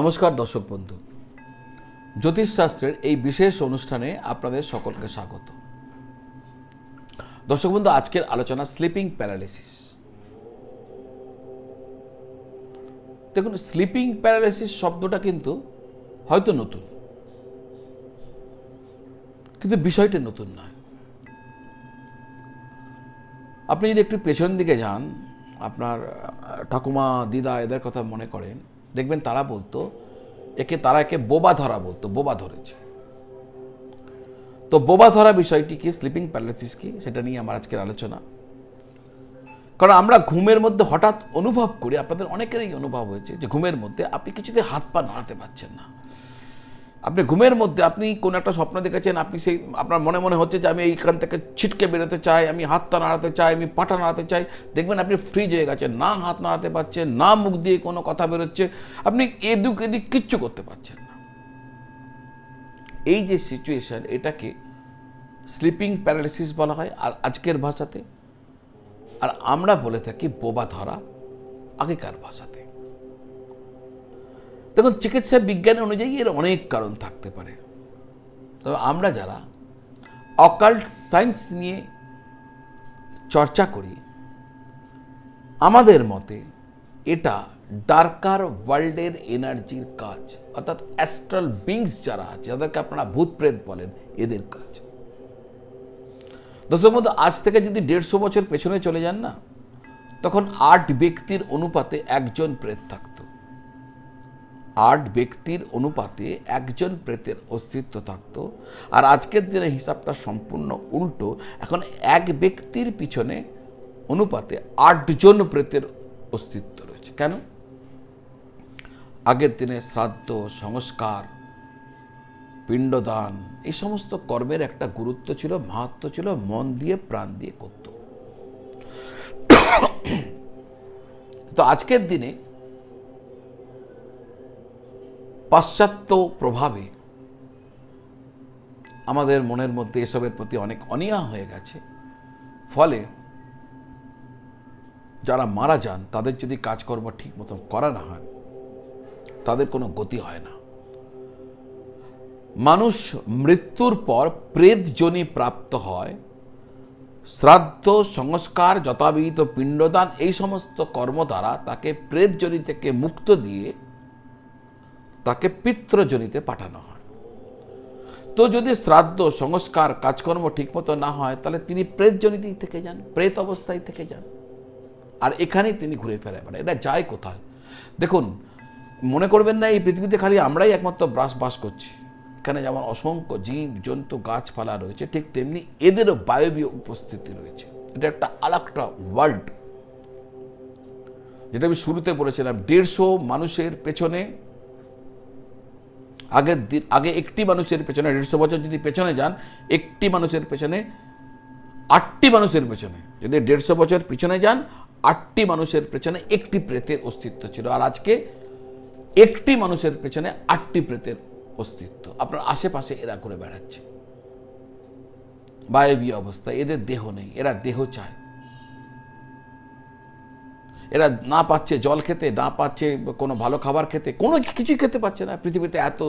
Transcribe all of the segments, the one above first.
নমস্কার দর্শক বন্ধু। জ্যোতিষশাস্ত্রের এই বিশেষ অনুষ্ঠানে আপনাদের সকলকে স্বাগত। দর্শক বন্ধু, আজকের আলোচনা স্লিপিং প্যারালিসিস দেখুন স্লিপিং প্যারালিসিস শব্দটা কিন্তু হয়তো নতুন। কিন্তু বিষয়টা নতুন নয়। আপনি যদি একটু পেছন দিকে যান, আপনার ঠাকুমা, দিদা এদের কথা মনে করেন দেখবেন তারা বলতো, একে তারা একে বোবা ধরা বলতো, বোবা ধরেছে। তো বোবা ধরা বিষয়টি কি স্লিপিং প্যারালাইসিস কি, সেটা নিয়ে আমার আজকের আলোচনা। কারণ আমরা ঘুমের মধ্যে হঠাৎ অনুভব করি, আপনাদের অনেকেরই অনুভব হয়েছে যে ঘুমের মধ্যে আপনি কিছুতে হাত পা নাড়াতে পারছেন না। আপনি ঘুমের মধ্যে, আপনি কোন একটা স্বপ্ন দেখেছেন, আপনি সেই, আপনার মনে মনে হচ্ছে যে আমি এইখান থেকে ছিটকে বেরোতে চাই, আমি হাতটা নাড়াতে চাই, আমি পাটা নাড়াতে চাই। দেখবেন আপনি ফ্রিজ হয়ে গেছেন, না হাত নাড়াতে পারছেন, না মুখ দিয়ে কোনো কথা বেরোচ্ছে, আপনি এদিক এদিক কিচ্ছু করতে পারছেন না। এই যে সিচুয়েশন এটাকে স্লিপিং প্যারালিসিস বলা হয়, আর আজকের ভাষাতে, আর আমরা বলে থাকি বোবা ধরা আগেকার ভাষাতে। দেখুন, চিকিৎসা বিজ্ঞান অনুযায়ী এর অনেক কারণ থাকতে পারে। তবে আমরা যারা অকাল্ট সায়েন্স নিয়ে চর্চা করি, আমাদের মতে এটা ডার্কার ওয়ার্ল্ডের এনার্জির কাজ, অর্থাৎ অ্যাস্ট্রাল বিংস যারা আছে, যাদেরকে আপনারা ভূত প্রেত বলেন, এদের কাজ। দর্শক মধ্যে আজ থেকে যদি দেড়শো বছর পেছনে চলে যান না, তখন আট ব্যক্তির অনুপাতে একজন প্রেত থাকতো। আট ব্যক্তির অনুপাতে একজন প্রেতের অস্তিত্ব থাকত। আর আজকের দিনে হিসাবটা সম্পূর্ণ উল্টো। এখন এক ব্যক্তির পিছনে অনুপাতে আটজন প্রেতের অস্তিত্ব রয়েছে। কেন? আগের দিনে শ্রাদ্ধ, সংস্কার, পিণ্ডদান, এই সমস্ত কর্মের একটা গুরুত্ব ছিল মাহাত্ম ছিল, মন দিয়ে প্রাণ দিয়ে করত। তো আজকের দিনে পাশ্চাত্য প্রভাবে আমাদের মনের মধ্যে এসবের প্রতি অনেক অনীহা হয়ে গেছে। ফলে যারা মারা যান, তাদের যদি কাজকর্ম ঠিক মতন করা না হয়, তাদের কোনো গতি হয় না। মানুষ মৃত্যুর পর প্রেত জনি প্রাপ্ত হয়, শ্রাদ্ধ, সংস্কার, যথাবিহিত পিণ্ডদান, এই সমস্ত কর্ম দ্বারা তাকে প্রেত জনি থেকে মুক্ত দিয়ে তাকে পিত্রজনিতে পাঠানো হয়। তো যদি শ্রাদ্ধ, সংস্কার, কাজকর্ম ঠিকমতো না হয়, তাহলে তিনি প্রেতজনিতেই থেকে যান, প্রেত অবস্থায় থেকে যান। আর এখানেই তিনি ঘুরে ফেরে বেড়ান এটা যায় কোথায়? দেখুন, মনে করবেন না, এই পৃথিবীতে খালি আমরাই একমাত্র বাস বাস করছি। এখানে যেমন অসংখ্য জীব, জন্তু, গাছপালা রয়েছে, ঠিক তেমনি এদেরও বায়বীয় উপস্থিতি রয়েছে। এটা একটা আলাকটা ওয়ার্ল্ড যেটা আমি শুরুতে বলেছিলাম, দেড়শো মানুষের পেছনে আগের দিন আগে একটি মানুষের পেছনে, দেড়শো বছর যদি পেছনে যান, একটি মানুষের পেছনে, আটটি মানুষের পেছনে। যদি দেড়শো বছর পিছনে যান, আটটি মানুষের পেছনে একটি প্রেতের অস্তিত্ব ছিল। আর আজকে একটি মানুষের পেছনে আটটি প্রেতের অস্তিত্ব। আপনার আশেপাশে এরা করে বেড়াচ্ছে। বায়বীয় অবস্থা, এদের দেহ নেই, এরা দেহ চায়। এরা না পাচ্ছে জল খেতে, না পাচ্ছে কোনো ভালো খাবার খেতে, কোনো কিছুই খেতে পাচ্ছে না। পৃথিবীতে এত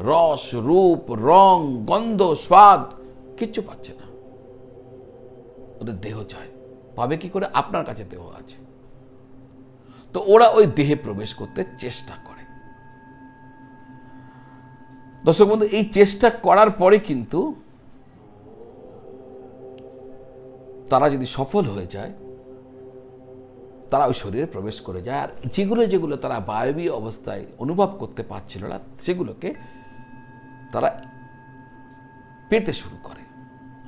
রস, রূপ, রং, গন্ধ, স্বাদ কিচ্ছু পাচ্ছে না। ওদের দেহ চায়। পাবে কি করে? আপনার কাছে দেহ আছে। তো ওরা ওই দেহে প্রবেশ করতে চেষ্টা করে। দর্শক বন্ধু, এই চেষ্টা করার পরে কিন্তু তারা যদি সফল হয়ে যায় তারা ওই শরীরে প্রবেশ করে যায়। আর যেগুলো যেগুলো তারা বায়বীয় অবস্থায় অনুভব করতে পারছিল না, সেগুলোকে তারা পেতে শুরু করে।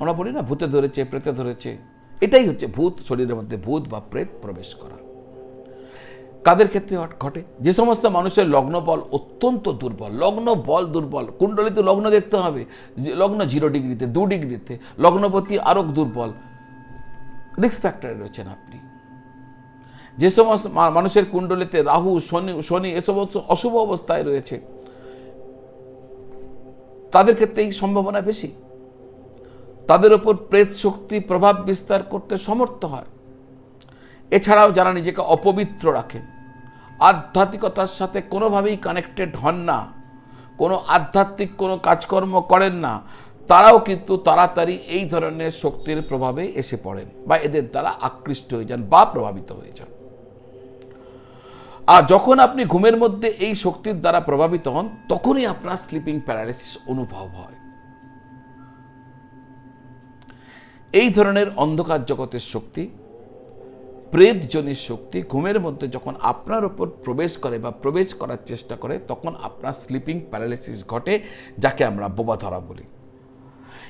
আমরা বলি না, ভূতে ধরেছে, প্রেতে ধরেছে। এটাই হচ্ছে ভূত, শরীরের মধ্যে ভূত বা প্রেত প্রবেশ করা। কাদের ক্ষেত্রে ঘটে? যে সমস্ত মানুষের লগ্ন বল অত্যন্ত দুর্বল লগ্ন বল দুর্বল। কুণ্ডলিতে লগ্ন দেখতে হবে। যে লগ্ন জিরো ডিগ্রিতে দু ডিগ্রিতে লগ্নপতি আরও দুর্বল। রিক্স ফ্যাক্টরে রয়েছেন আপনি। যে সমস্ত মানুষের কুণ্ডলিতে রাহু, শনি শনি, এ সমস্ত অশুভ অবস্থায় রয়েছে, তাদের ক্ষেত্রে এই সম্ভাবনা বেশি। তাদের উপর প্রেত শক্তি প্রভাব বিস্তার করতে সমর্থ হয়। এছাড়াও যারা নিজেকে অপবিত্র রাখেন, আধ্যাত্মিকতার সাথে কোনোভাবেই কানেক্টেড হন না, কোনো আধ্যাত্মিক কোনো কাজকর্ম করেন না, তারাও কিন্তু তাড়াতাড়ি এই ধরনের শক্তির প্রভাবে এসে পড়েন বা এদের দ্বারা আকৃষ্ট হয়ে যান বা প্রভাবিত হয়ে যান। আর যখন আপনি ঘুমের মধ্যে এই শক্তির দ্বারা প্রভাবিত হন, তখনই আপনার স্লিপিং প্যারালাইসিস অনুভব হয়। এই ধরনের অন্ধকার জগতের শক্তি প্রেতজনির শক্তি ঘুমের মধ্যে যখন আপনার উপর প্রবেশ করে বা প্রবেশ করার চেষ্টা করে, তখন আপনার স্লিপিং প্যারালাইসিস ঘটে, যাকে আমরা বোবা ধরা বলি।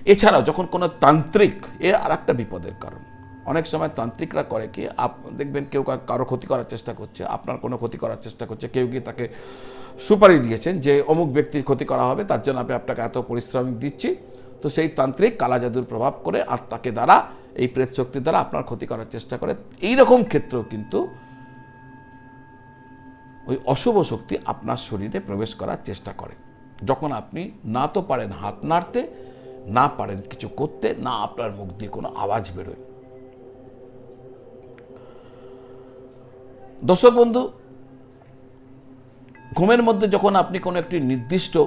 এছাড়াও যখন কোনো তান্ত্রিক, এ আর একটা বিপদের কারণ। অনেক সময় তান্ত্রিকরা করে কি, আপ, দেখবেন কেউ কারও ক্ষতি করার চেষ্টা করছে, আপনার কোনো ক্ষতি করার চেষ্টা করছে, কেউ গিয়ে তাকে সুপারি দিয়েছেন যে অমুক ব্যক্তির ক্ষতি করা হবে, তার জন্য আমি আপনাকে এত পরিশ্রম দিচ্ছি। তো সেই তান্ত্রিক কালা জাদুর প্রভাব করে আত্মাকে দ্বারা, এই প্রেত শক্তির দ্বারা আপনার ক্ষতি করার চেষ্টা করে। এই রকম ক্ষেত্রেও কিন্তু ওই অশুভ শক্তি আপনার শরীরে প্রবেশ করার চেষ্টা করে। যখন আপনি না তো পারেন হাত নাড়তে, না পারেন কিছু করতে, না আপনার মুখ দিয়ে কোনো আওয়াজ বেরোয়। দর্শক বন্ধু, ঘুমের মধ্যে যখন আপনি কোনো একটি নির্দিষ্ট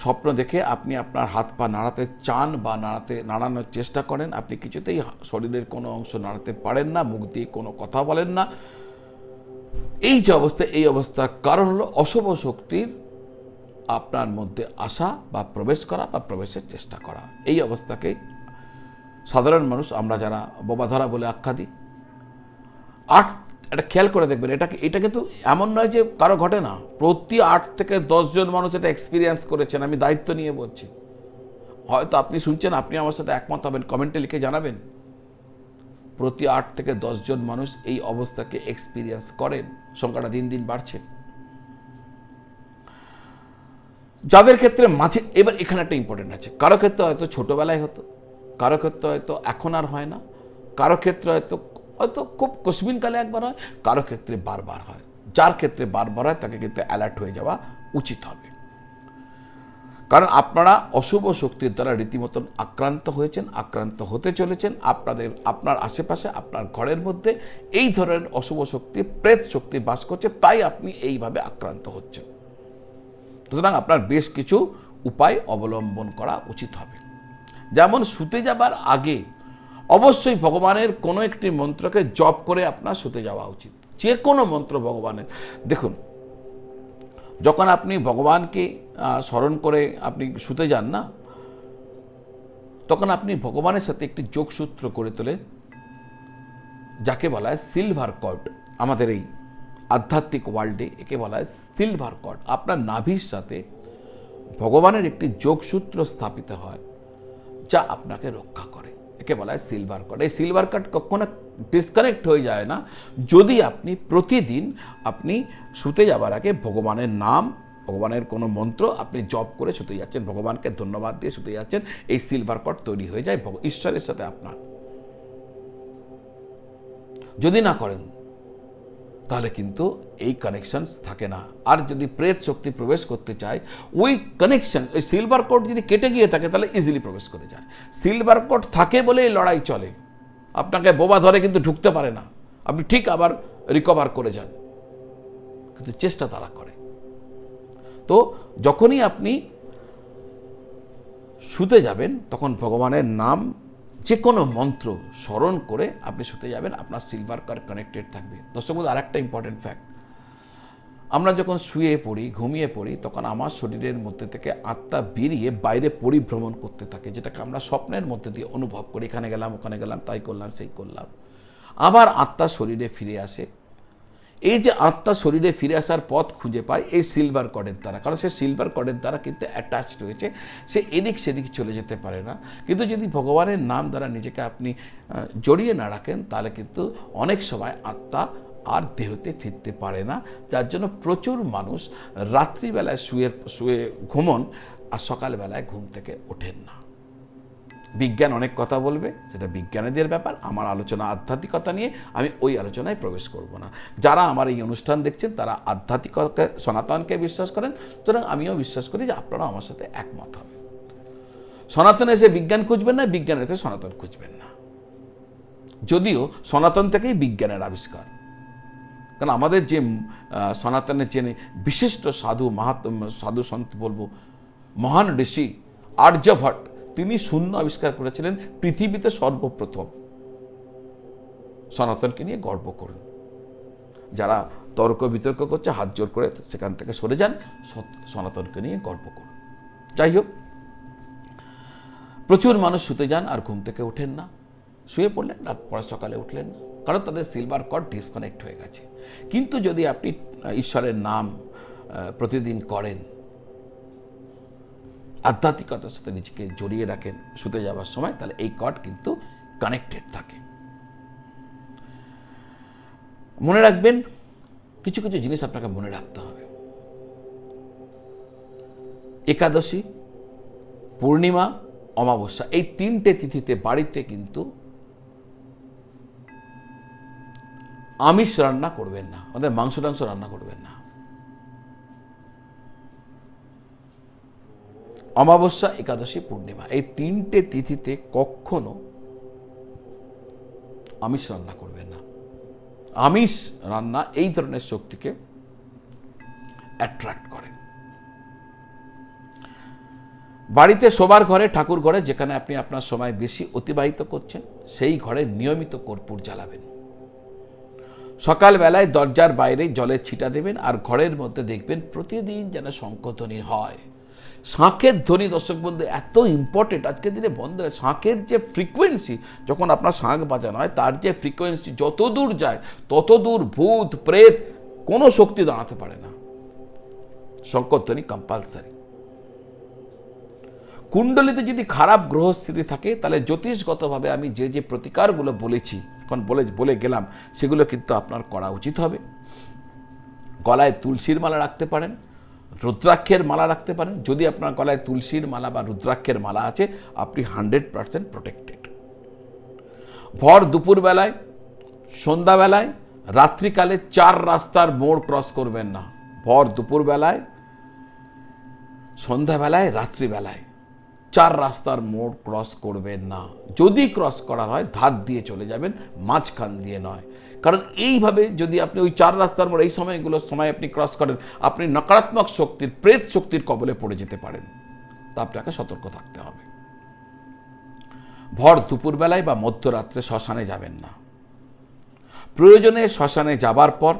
স্বপ্ন দেখে আপনি আপনার হাত পা নাড়াতে চান বা নাড়াতে, নাড়ানোর চেষ্টা করেন, আপনি কিছুতেই শরীরের কোনো অংশ নাড়াতে পারেন না, মুখ দিয়ে কোনো কথা বলেন না। এই যে অবস্থা, এই অবস্থার কারণ হলো অশুভ শক্তির আপনার মধ্যে আসা বা প্রবেশ করা বা প্রবেশের চেষ্টা করা। এই অবস্থাকে সাধারণ মানুষ, আমরা যারা বোবাধারা বলে আখ্যা দিই, আট এটা খেয়াল করে দেখবেন, এটা এটা কিন্তু এমন নয় যে কারও ঘটে না। প্রতি আট থেকে দশজন মানুষ এটা এক্সপিরিয়েন্স করেছেন, আমি দায়িত্ব নিয়ে বলছি। হয়তো আপনি শুনছেন, আপনি আমার সাথে একমত হবেন, কমেন্টে লিখে জানাবেন। প্রতি আট থেকে দশজন মানুষ এই অবস্থাকে এক্সপিরিয়েন্স করেন, সংখ্যাটা দিন দিন বাড়ছে। যাদের ক্ষেত্রে মাঝে, এবার এখানে একটা ইম্পর্টেন্ট আছে। কারও ক্ষেত্রে হয়তো ছোটবেলায় হতো, কারও ক্ষেত্রে হয়তো এখন আর হয় না, কারও ক্ষেত্রে হয়তো হয়তো খুব কসমিন কালে একবার হয়, কারও ক্ষেত্রে বারবার হয়। যার ক্ষেত্রে বারবার হয়, তাকে কিন্তু অ্যালার্ট হয়ে যাওয়া উচিত হবে। কারণ আপনারা অশুভ শক্তির দ্বারা রীতিমতন আক্রান্ত হয়েছেন, আক্রান্ত হতে চলেছেন। আপনাদের, আপনার আশেপাশে, আপনার ঘরের মধ্যে এই ধরনের অশুভ শক্তি, প্রেত শক্তি বাস করছে, তাই আপনি এইভাবে আক্রান্ত হচ্ছেন। সুতরাং আপনার বেশ কিছু উপায় অবলম্বন করা উচিত হবে। যেমন শুতে যাবার আগে অবশ্যই ভগবানের কোনো একটি মন্ত্রকে জপ করে আপনার শুতে যাওয়া উচিত। যে কোনো মন্ত্র ভগবানের। দেখুন, যখন আপনি ভগবানকে স্মরণ করে আপনি শুতে যান না, তখন আপনি ভগবানের সাথে একটি যোগসূত্র করে তোলেন, যাকে বলা হয় সিলভার কর্ড আমাদের এই আধ্যাত্মিক ওয়ার্ল্ডে একে বলা হয় সিলভার কর্ড আপনার নাভির সাথে ভগবানের একটি যোগসূত্র স্থাপিত হয়, যা আপনাকে রক্ষা করে। একে বলা হয় সিলভার কার্ড এই সিলভার কার্ড কখনো ডিসকানেক্ট হয়ে যায় না। যদি আপনি প্রতিদিন আপনি শুতে যাবার আগে ভগবানের নাম, ভগবানের কোনো মন্ত্র আপনি জপ করে শুতে যাচ্ছেন, ভগবানকে ধন্যবাদ দিয়ে শুতে যাচ্ছেন, এই সিলভার কার্ড তৈরি হয়ে যায় ঈশ্বরের সাথে আপনার। যদি না করেন তাহলে কিন্তু এই কানেকশনস থাকে না। আর যদি প্রেত শক্তি প্রবেশ করতে চায়, ওই কানেকশন ওই সিলভার কোট যদি কেটে গিয়ে থাকে, তাহলে ইজিলি প্রবেশ করে যায়। সিলভার কোট থাকে বলে এই লড়াই চলে। আপনাকে বোবা ধরে কিন্তু ঢুকতে পারে না। আপনি ঠিক আবার রিকভার করে যান। কিন্তু চেষ্টা তারা করে। তো যখনই আপনি শুতে যাবেন, তখন ভগবানের নাম যে কোনো মন্ত্র স্মরণ করে আপনি শুতে যাবেন আপনার সিলভার কার কানেক্টেড থাকবে। দর্শক বন্ধু, আর একটা ইম্পর্টেন্ট ফ্যাক্ট আমরা যখন শুয়ে পড়ি ঘুমিয়ে পড়ি তখন আমার শরীরের মধ্যে থেকে আত্মা বেরিয়ে বাইরে পরিভ্রমণ করতে থাকে যেটাকে আমরা স্বপ্নের মধ্যে দিয়ে অনুভব করি। এখানে গেলাম ওখানে গেলাম তাই করলাম সেই করলাম। আবার আত্মা শরীরে ফিরে আসে এই যে আত্মা শরীরে ফিরে আসার পথ খুঁজে পায়, এই সিলভার কর্ডের দ্বারা। কারণ সে সিলভার কর্ডের দ্বারা কিন্তু অ্যাটাচড রয়েছে, সে এদিক সেদিক চলে যেতে পারে না। কিন্তু যদি ভগবানের নাম দ্বারা নিজেকে আপনি জড়িয়ে না রাখেন, তাহলে কিন্তু অনেক সময় আত্মা আর দেহতে ফিরতে পারে না। যার জন্য প্রচুর মানুষ রাত্রিবেলায় শুয়ে শুয়ে ঘুমন আর সকালবেলায় ঘুম থেকে ওঠেন না। বিজ্ঞান অনেক কথা বলবে, সেটা বিজ্ঞানীদের ব্যাপার, আমার আলোচনা আধ্যাত্মিকতা নিয়ে আমি ওই আলোচনায় প্রবেশ করব না। যারা আমার এই অনুষ্ঠান দেখছেন, তারা আধ্যাত্মিকতা সনাতনকে বিশ্বাস করেন, সুতরাং আমিও বিশ্বাস করি যে আপনারা আমার সাথে একমত হবেন। সনাতনে এসে বিজ্ঞান খুঁজবেন না, বিজ্ঞান এসে সনাতন খুঁজবেন না। যদিও সনাতন থেকেই বিজ্ঞানের আবিষ্কার। কারণ আমাদের যে সনাতনের যে বিশিষ্ট সাধু, মাহাত্ম, সাধু সন্ত বলব, মহান ঋষি আর্যভট্ট তিনি শূন্য আবিষ্কার করেছিলেন পৃথিবীতে সর্বপ্রথম। সনাতনকে নিয়ে গর্ব করুন। যারা তর্ক বিতর্ক করছে, হাত জোর করে সেখান থেকে সরে যান সনাতনকে নিয়ে গর্ব করুন। যাই হোক, প্রচুর মানুষ শুতে যান আর ঘুম থেকে ওঠেন না। শুয়ে পড়লেন, রাত পরে সকালে উঠলেন না, কারণ তাদের সিলভার কর্ড ডিসকানেক্ট হয়ে গেছে। কিন্তু যদি আপনি ঈশ্বরের নাম প্রতিদিন করেন আধ্যাত্মিকতার সাথে নিজেকে জড়িয়ে রাখেন শুতে যাওয়ার সময়, তাহলে এই কর্ড কিন্তু কানেক্টেড থাকে। মনে রাখবেন, কিছু কিছু জিনিস আপনাকে মনে রাখতে হবে। একাদশী, পূর্ণিমা, অমাবস্যা, এই তিনটে তিথিতে বাড়িতে কিন্তু আমিষ রান্না করবেন না আমাদের মাংস টাংস রান্না করবেন না। অমাবস্যা, একাদশী, পূর্ণিমা। এই তিনটে তিথিতে কখনো আমিষ রান্না করবেন না। আমিষ রান্না এই ধরনের শক্তিকে অ্যাট্রাক্ট করে। বাড়িতে, শোবার ঘরে, ঠাকুর ঘরে, যেখানে আপনি আপনার সময় বেশি অতিবাহিত করছেন, সেই ঘরে নিয়মিত কর্পূর জ্বালাবেন। সকালবেলায় দরজার বাইরে জলের ছিটা দেবেন আর ঘরের মধ্যে দেখবেন প্রতিদিন যেন শঙ্কধ্বনি হয়। শাঁখের ধ্বনি, দর্শক বন্ধু, এত ইম্পর্টেন্ট আজকের দিনে বন্ধ হয় শাঁখের যে ফ্রিকোয়েন্সি যখন আপনার শাঁখ বাজানো হয়, তার যে ফ্রিকোয়েন্সি যত দূর যায়, তত দূর ভূত, প্রেত কোনো শক্তি দাঁড়াতে পারে না। শঙ্করধ্বনি কম্পালসারি কুণ্ডলিতে যদি খারাপ গ্রহস্থিতি থাকে, তাহলে জ্যোতিষগতভাবে আমি যে যে প্রতিকারগুলো বলেছি, এখন বলে বলে গেলাম, সেগুলো কিন্তু আপনার করা উচিত হবে। গলায় তুলসীর মালা রাখতে পারেন রুদ্রাক্ষের মালা রাখতে পারেন। যদি আপনার গলায় তুলসীর মালা বা রুদ্রাক্ষের মালা আছে, আপনি হান্ড্রেড পারসেন্ট প্রোটেক্টেড। ভর দুপুরবেলায়, সন্ধ্যাবেলায়, রাত্রিকালে চার রাস্তার মোড় ক্রস করবেন না। ভর দুপুরবেলায়, সন্ধ্যাবেলায়, রাত্রিবেলায় চার রাস্তার মোড় ক্রস করবেন না। যদি ক্রস করা হয়, ধার দিয়ে চলে যাবেন, মাঝখান দিয়ে নয়। কারণ এইভাবে যদি আপনি ওই চার রাস্তার মোড়, এই সময়গুলোর সময় আপনি ক্রস করেন, আপনি নকারাত্মক শক্তির, প্রেত শক্তির কবলে পড়ে যেতে পারেন। তা আপনাকে সতর্ক থাকতে হবে। ভর দুপুরবেলায় বা মধ্যরাত্রে শ্মশানে যাবেন না। প্রয়োজনে শ্মশানে যাবার পর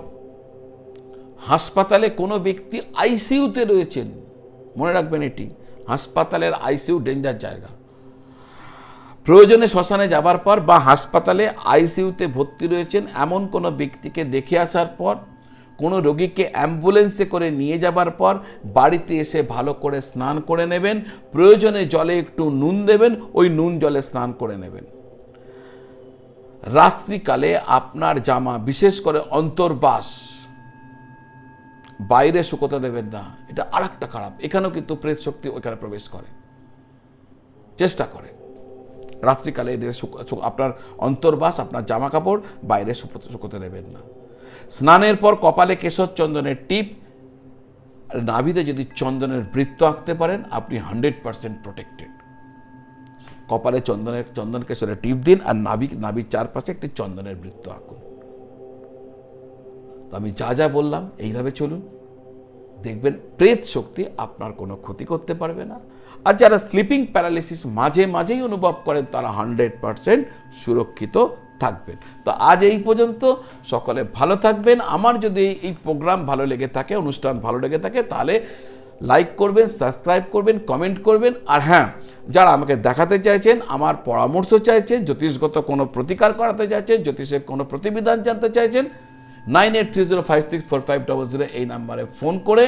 হাসপাতালে কোনো ব্যক্তি আইসিইউতে রয়েছেন, মনে রাখবেন এটি, হাসপাতালের আইসিইউ ডেঞ্জার জায়গা। প্রয়োজনে শ্মশানে যাবার পর বা হাসপাতালে আইসিইউতে ভর্তি রয়েছেন এমন কোনো ব্যক্তিকে দেখে আসার পর, কোনো রোগীকে অ্যাম্বুলেন্সে করে নিয়ে যাবার পর বাড়িতে এসে ভালো করে স্নান করে নেবেন, প্রয়োজনে জলে একটু নুন দেবেন, ওই নুন জলে স্নান করে নেবেন। রাত্রিকালে আপনার জামা, বিশেষ করে অন্তর্বাস, বাইরে শুকোতে দেবেন না, এটা আর খারাপ। এখানেও কিন্তু প্রেস শক্তি ওইখানে প্রবেশ করে। চেষ্টা করে। রাত্রিকালে এদের আপনার অন্তর্বাস, আপনার জামা কাপড় বাইরে শুকোতে দেবেন না। স্নানের পর কপালে কেশর চন্দনের টিপ, নাভিতে যদি চন্দনের বৃত্ত আঁকতে পারেন, আপনি হান্ড্রেড পারসেন্ট প্রোটেক্টেড। কপালে চন্দনের, চন্দন কেশরের টিপ দিন আর নাভি, নাভির চারপাশে একটি চন্দনের বৃত্ত আঁকুন। তো আমি যা যা বললাম, এইভাবে চলুন। দেখবেন প্রেত শক্তি আপনার কোনো ক্ষতি করতে পারবে না। আর যারা স্লিপিং প্যারালিসিস মাঝে মাঝেই অনুভব করেন, তারা হান্ড্রেড পারসেন্ট সুরক্ষিত থাকবেন। তো আজ এই পর্যন্ত, সকলে ভালো থাকবেন। আমার যদি এই প্রোগ্রাম ভালো লেগে থাকে, অনুষ্ঠান ভালো লেগে থাকে, তাহলে লাইক করবেন সাবস্ক্রাইব করবেন কমেন্ট করবেন। আর হ্যাঁ যারা আমাকে দেখাতে চাইছেন, আমার পরামর্শ চাইছেন, জ্যোতিষগত কোনো প্রতিকার করাতে চাইছেন, জ্যোতিষের কোনো প্রতিবিধান জানতে চাইছেন nine eight three zero five six four five double zero এই নাম্বারে ফোন করে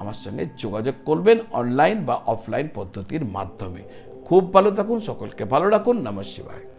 আমার সঙ্গে যোগাযোগ করবেন অনলাইন বা অফলাইন পদ্ধতির মাধ্যমে। খুব ভালো থাকুন, সকলকে ভালো রাখুন। নমস্কার।